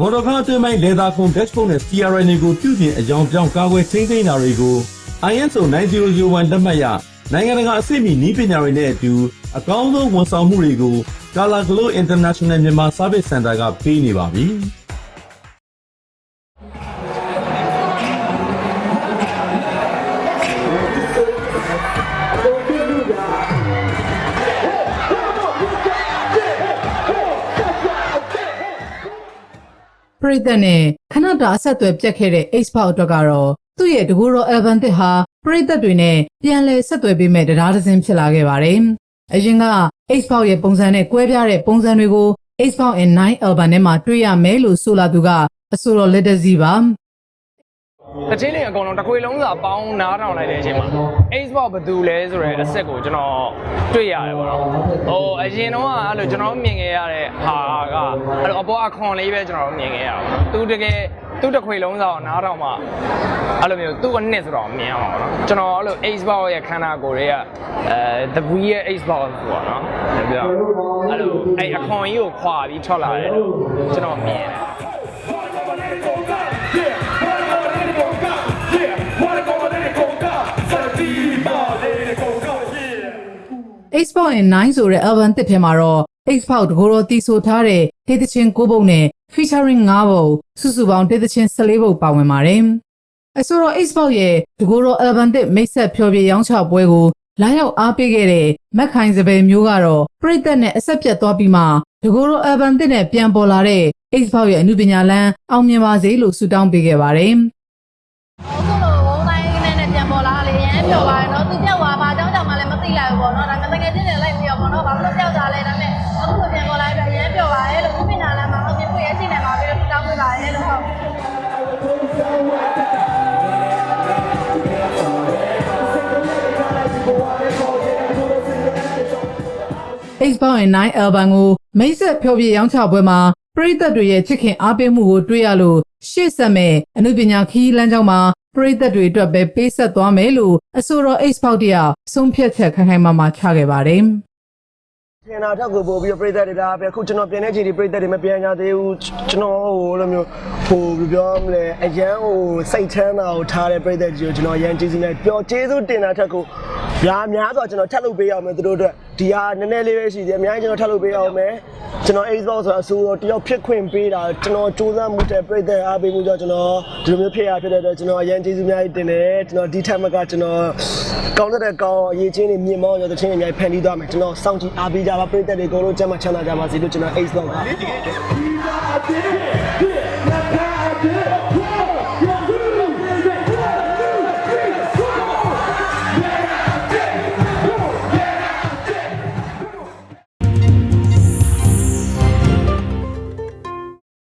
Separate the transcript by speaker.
Speaker 1: မော်တော်ကားအတွင်းပိုင်းလေသာဖုန်း dashboard နဲ့ CRN တွေကိုပြုပြင်အကြောင်းပြောင်းကာကွယ်ထိန်းသိမ်းတာတွေကို ISO 9001လက်မှတ်ရနိုင်ငံတကာအဆင့်မီနည်းပညာတွေနဲ့အတူအကောင်းဆုံးဝန်ဆောင်မှုတွေကို Color Glow International မြန်မာ Service Center ကပေးနေပါပြီ။
Speaker 2: ပရိသတ်နဲ့ခဏတာအဆက်အသွယ်ပြတ်ခဲ့တဲ့ Xbox အတွက်ကတော့သူ့ရဲ့တကူတော် Album တစ်ဟာပရိသတ်တွေနဲ့ပြန်လည်ဆက်သွယ်ပေးမဲ့တရားတစ်စင်းဖြစ်လာခဲ့ပါတယ်။အရင်က Xbox ရဲ့ပုံစံနဲ့ကွဲပြားတဲ့ပုံစံတွေကို Xbox 9 Album ထဲမှာတွေ့ရမယ်လို့ဆိုလာသူကအဆိုတော်လက်တစီပါ။
Speaker 3: တချင်းတွေအကုန်လုံးတစ်ခွေလုံးစာပေါင်းနားထောင်လိုက်တဲ့အချိန်မှာ Xbox ဘယ်သူလဲဆိုရဲအဆက်ကိုကျွန်တော်တွေ့ရတယ်ပေါ့နော်ဟိုအရင်တော့အဲ့လိုကျွန်တော်မြင်ခဲ့ရတဲ့ဟာကအဲ့လိုအပေါ်အခွန်လေးပဲကျွန်တော်မြင်ခဲ့ရအောင်သူတကယ်သူတစ်ခွေလုံးစာကိုနားထောင်မှအဲ့လိုမျိုးသူ့ကနှစ်ဆိုတော့မြင်အောင်ပေါ့နော်ကျွန်တော်အဲ့လို Xbox ရဲ့ခန္ဓာကိုယ်တွေကအဲ The V ရဲ့ Xbox ပေါ့နော်ပြောအဲ့လိုအဲ့အခွန်ကြီးကိုခွာပြီးထွက်လာတယ်လို့ကျွန်တော်မြင်တယ်
Speaker 2: Xbox ရဲ့9ဆိုတဲ့ album တစ်ထဲမှာတော့ Xbox တကိုယ်တော်တီးဆိုထားတဲ့ဒေသချင်း9ပုတ်နဲ့ featuring 9ပုတ်စုစုပေါင်းဒေသချင်း14ပုတ်ပါဝင်ပါတယ်။အဆိုတော့ Xbox ရဲ့တကိုယ်တော် album တစ်မိတ်ဆက်ဖျော်ဖြေရောင်းချပွဲကိုလာရောက်အားပေးခဲ့တဲ့မက်ခိုင်စပယ်မျိုးကတော့ပြည်သက်နဲ့အဆက်ပြတ်သွားပြီးမှတကိုယ်တော် album တစ်နဲ့ပြန်ပေါ်လာတဲ့ Xbox ရဲ့အမှုပညာလမ်းအောင်မြင်ပါစေလို့ဆုတောင်းပေးခဲ့ပါတယ်။
Speaker 4: အခုလိုဝုန်းတိုင်းနဲ့နဲ့ပြန်ပေါ်လာလေရမ်းပြောပါတယ်နော်သူပြောက်သွား သိလိုက်ဘူးပေါ့နော်ဒါပေမဲ့တကယ်ချင်းလည်းလိုက်ပြီးတော့ပေါ့နော်ဘာလို့ပြောက်သွားလဲဒါပေမဲ့အခုလိုပြန်ပေါ်လာတဲ့ရမ်းပြောပါတယ်လို့ခုပင်နာလမ်းမှာအောင်မြင်ဖို့ရရှိနေပါပြီလို့တောင်းပေးပါတယ်လို့ဟုတ်
Speaker 2: Xbox ရဲ့9 album ကိုမိတ်ဆက်ဖျော်ဖြေရောင်းချပွဲမှာ ပရိသတ်တွေရဲ့ချစ်ခင်အားပေးမှုကိုတွေ့ရလို့ရှေ့ဆက်မဲ့အမှုပညာခီးလမ်းကြောင်းမှာပရိသတ်တွေအတွက်ပဲပေးဆက်သွားမယ်လို့အဆိုတော် Xbox တရားဆုံးဖြတ်ချက်ခိုင်ခိုင်မာမာချခဲ့ပါတယ်။
Speaker 5: ပြန်လာထက်ကိုပို့ပြီးတော့ပြည်သက်တွေလားပြန်ခုကျွန်တော်ပြန်တဲ့ချိန်ဒီပြည်သက်တွေမပြန်ကြသေးဘူးကျွန်တော်ဟိုလိုမျိုးဟိုဘယ်လိုပြောမလဲအရန်ဟိုစိတ်ချမ်းသာကိုထားတဲ့ပြည်သက်တွေကိုကျွန်တော်အရန်ကျေးဇူးနဲ့ပျော်ကျေးဇူးတင်တာထက်ကိုများများဆိုကျွန်တော်ထပ်လုပ်ပေးရအောင်မယ်သူတို့အတွက် ဒီဟာနည်းနည်းလေးပဲရှိသေးတယ်အများကြီးကျွန်တော်ထပ်လုပ်ပေးအောင်မယ်ကျွန်တော် Xbox ဆိုတာအဆိုတော့တယောက်ဖြစ်ခွင့်ပေးတာကျွန်တော်စူးစမ်းမှုတဲ့ပြည်သက်အားပေးမှုကြောင့်ကျွန်တော်ဒီလိုမျိုးဖြစ်ရဖြစ်တဲ့အတွက်ကျွန်တော်အရန်ကျေးဇူးများတင်တယ်ကျွန်တော်ဒီထက်မကကျွန်တော်ကောင်းတဲ့ကောင်းအရေးချင်းတွေမြင်မောင်းရတဲ့ချင်းတွေအများကြီးဖန်တီးသွားမယ်ကျွန်တော်စောင့်ကြည့်အားပေးကြပါပြည်သက်တွေအကုန်လုံးကျမ်းမှချမ်းသာကြပါစေလို့ကျွန်တော် Xbox က